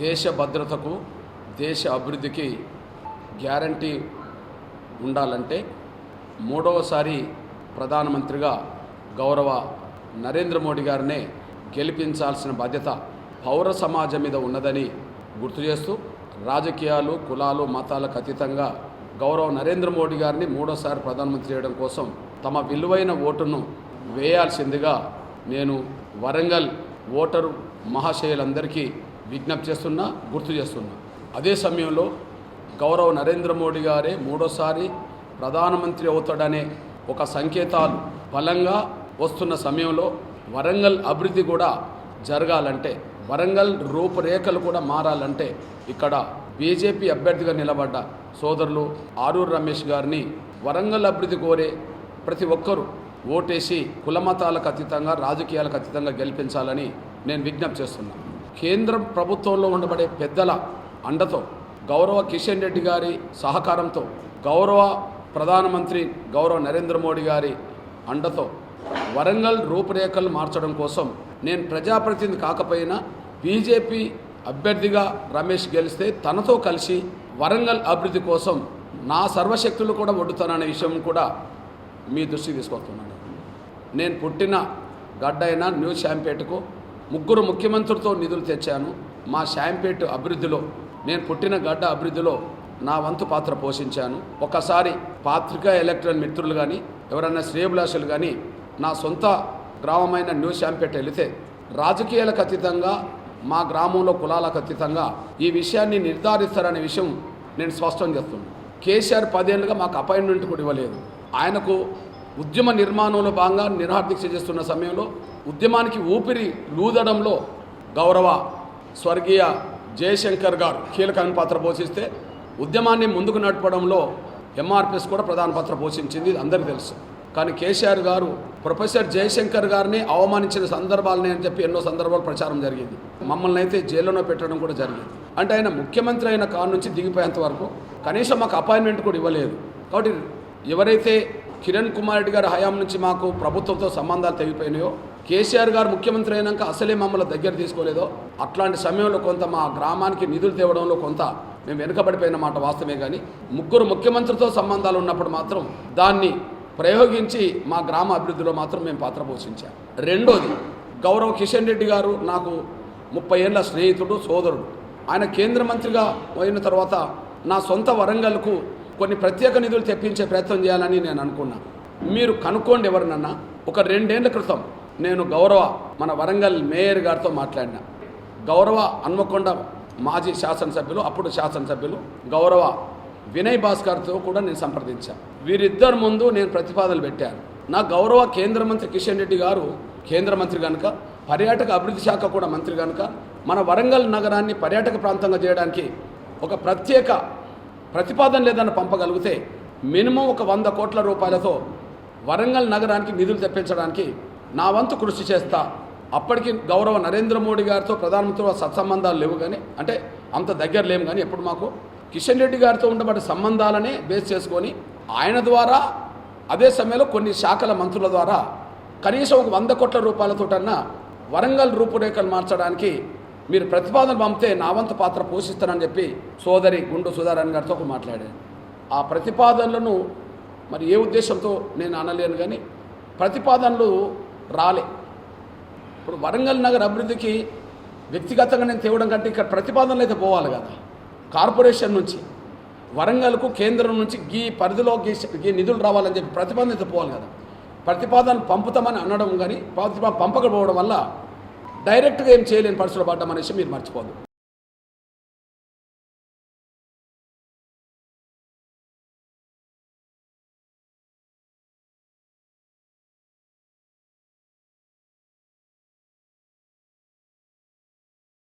దేశ భద్రతకు దేశ అభివృద్ధికి గ్యారంటీ ఉండాలంటే మూడవసారి ప్రధానమంత్రిగా గౌరవ నరేంద్ర మోడీ గారినే గెలిపించాల్సిన బాధ్యత పౌర సమాజం మీద ఉన్నదని గుర్తు చేస్తూ రాజకీయాలు కులాలు మతాలకు అతీతంగా గౌరవ నరేంద్ర మోడీ గారిని మూడోసారి ప్రధానమంత్రి చేయడం కోసం తమ విలువైన ఓటును వేయాల్సిందిగా నేను వరంగల్ ఓటరు మహాశయులందరికీ విజ్ఞప్తి చేస్తున్నా గుర్తు చేస్తున్నా. అదే సమయంలో గౌరవ నరేంద్ర మోడీ గారే మూడోసారి ప్రధానమంత్రి అవుతాడనే ఒక సంకేతాలు బలంగా వస్తున్న సమయంలో వరంగల్ అభివృద్ధి కూడా జరగాలంటే వరంగల్ రూపురేఖలు కూడా మారాలంటే ఇక్కడ బీజేపీ అభ్యర్థిగా నిలబడ్డ సోదరులు ఆరూరు రమేష్ గారిని వరంగల్ అభివృద్ధి కోరే ప్రతి ఒక్కరూ ఓటేసి కులమతాలకు అతీతంగా రాజకీయాలకు అతీతంగా గెలిపించాలని నేను విజ్ఞప్తి చేస్తున్నాను కేంద్ర ప్రభుత్వంలో ఉండబడే పెద్దల అండతో గౌరవ కిషన్ రెడ్డి గారి సహకారంతో గౌరవ ప్రధానమంత్రి గౌరవ నరేంద్ర మోడీ గారి అండతో వరంగల్ రూపురేఖలు మార్చడం కోసం నేను ప్రజాప్రతినిధి కాకపోయినా బీజేపీ అభ్యర్థిగా రమేష్ గెలిస్తే తనతో కలిసి వరంగల్ అభివృద్ధి కోసం నా సర్వశక్తులు కూడా ఒడ్డుతాననే విషయం కూడా మీ దృష్టికి తీసుకొస్తున్నాను. నేను పుట్టిన గడ్డైన న్యూ శాంపేటకు ముగ్గురు ముఖ్యమంత్రులతో నిధులు తెచ్చాను. మా శాంపేట్ అభివృద్ధిలో నేను పుట్టిన గడ్డ అభివృద్ధిలో నా వంతు పాత్ర పోషించాను. ఒకసారి పాత్రికా ఎలక్ట్రాన్ మిత్రులు కానీ ఎవరైనా శ్రేయభిలాషులు కానీ నా సొంత గ్రామమైన న్యూ శాంపేట వెళితే రాజకీయాలకు అతీతంగా మా గ్రామంలో కులాలకు అతీతంగా ఈ విషయాన్ని నిర్ధారిస్తారనే విషయం నేను స్పష్టం చేస్తున్నాను. కేసీఆర్ పదేళ్ళుగా మాకు అపాయింట్మెంట్ కూడా ఇవ్వలేదు. ఆయనకు ఉద్యమ నిర్మాణంలో భాగంగా నిరాహారదీక్ష చేస్తున్న సమయంలో ఉద్యమానికి ఊపిరి లూదడంలో గౌరవ స్వర్గీయ జయశంకర్ గారు కీలకమైన పాత్ర పోషిస్తే ఉద్యమాన్ని ముందుకు నడపడంలో ఎంఆర్పిఎస్ కూడా ప్రధాన పాత్ర పోషించింది అందరికీ తెలుసు. కానీ కేసీఆర్ గారు ప్రొఫెసర్ జయశంకర్ గారిని అవమానించిన సందర్భాలని అని చెప్పి ఎన్నో సందర్భాలు ప్రచారం జరిగింది. మమ్మల్ని అయితే జైల్లోనే పెట్టడం కూడా జరిగింది. అంటే ఆయన ముఖ్యమంత్రి అయిన కారు నుంచి దిగిపోయేంత వరకు కనీసం మాకు అపాయింట్మెంట్ కూడా ఇవ్వలేదు. కాబట్టి ఎవరైతే కిరణ్ కుమార్ రెడ్డి గారి హయాం నుంచి మాకు ప్రభుత్వంతో సంబంధాలు తెగిపోయినాయో కేసీఆర్ గారు ముఖ్యమంత్రి అయినాక అసలే మమ్మల్ని దగ్గర తీసుకోలేదో అట్లాంటి సమయంలో కొంత మా గ్రామానికి నిధులు తేవడంలో కొంత మేము వెనుకబడిపోయిన మాట వాస్తవమే కానీ ముగ్గురు ముఖ్యమంత్రితో సంబంధాలు ఉన్నప్పుడు మాత్రం దాన్ని ప్రయోగించి మా గ్రామ అభివృద్ధిలో మాత్రం మేము పాత్ర పోషించాం. రెండోది గౌరవ్ కిషన్ రెడ్డి గారు నాకు ముప్పై ఏళ్ళ స్నేహితుడు సోదరుడు. ఆయన కేంద్ర మంత్రిగా పోయిన తర్వాత నా సొంత వరంగల్కు కొన్ని ప్రత్యేక నిధులు తెప్పించే ప్రయత్నం చేయాలని నేను అనుకున్నాను మీరు కనుక్కోండి ఎవరినన్నా. ఒక రెండేళ్ళ క్రితం నేను గౌరవ మన వరంగల్ మేయర్ గారితో మాట్లాడినా. గౌరవ హన్మకొండ మాజీ శాసనసభ్యులు అప్పుడు శాసనసభ్యులు గౌరవ వినయ్ భాస్కర్తో కూడా నేను సంప్రదించాను వీరిద్దరి ముందు నేను ప్రతిపాదనలు పెట్టాను. నా గౌరవ కేంద్ర మంత్రి కిషన్ రెడ్డి గారు కేంద్ర మంత్రి కనుక పర్యాటక అభివృద్ధి శాఖ కూడా మంత్రి కనుక మన వరంగల్ నగరాన్ని పర్యాటక ప్రాంతంగా చేయడానికి ఒక ప్రత్యేక ప్రతిపాదన లేదని పంపగలిగితే మినిమం ఒక వంద కోట్ల రూపాయలతో వరంగల్ నగరానికి నిధులు తెప్పించడానికి నా వంతు కృషి చేస్తా. అప్పటికి గౌరవ నరేంద్ర మోడీ గారితో ప్రధానమంత్రి సత్సంబంధాలు లేవు కానీ అంటే అంత దగ్గర లేము కానీ ఎప్పుడు మాకు. కిషన్ రెడ్డి గారితో ఉండబడే సంబంధాలనే బేస్ చేసుకొని ఆయన ద్వారా అదే సమయంలో కొన్ని శాఖల మంత్రుల ద్వారా కనీసం ఒక వంద కోట్ల రూపాయలతోటన్నా వరంగల్ రూపురేఖలు మార్చడానికి మీరు ప్రతిపాదన పంపితే నా వంతు పాత్ర పోషిస్తానని చెప్పి సోదరి గుండు సుధారాణి గారితో ఒక మాట్లాడాను ఆ ప్రతిపాదనలను మరి ఏ ఉద్దేశంతో నేను అనలేను కానీ ప్రతిపాదనలు రాలే. ఇప్పుడు వరంగల్ నగర్ అభివృద్ధికి వ్యక్తిగతంగా నేను తేవడం కంటే ఇక్కడ ప్రతిపాదనలు అయితే పోవాలి కదా. కార్పొరేషన్ నుంచి వరంగల్కు కేంద్రం నుంచి గీ పరిధిలో గీ గీ నిధులు రావాలని చెప్పి ప్రతిపాదన అయితే పోవాలి కదా. ప్రతిపాదన పంపుతామని అనడం కానీ ప్రతిపాదన పంపకపోవడం వల్ల డైరెక్ట్గా ఏం చేయలేని పరిస్థితులు పడ్డాం అనేసి మీరు మర్చిపోదు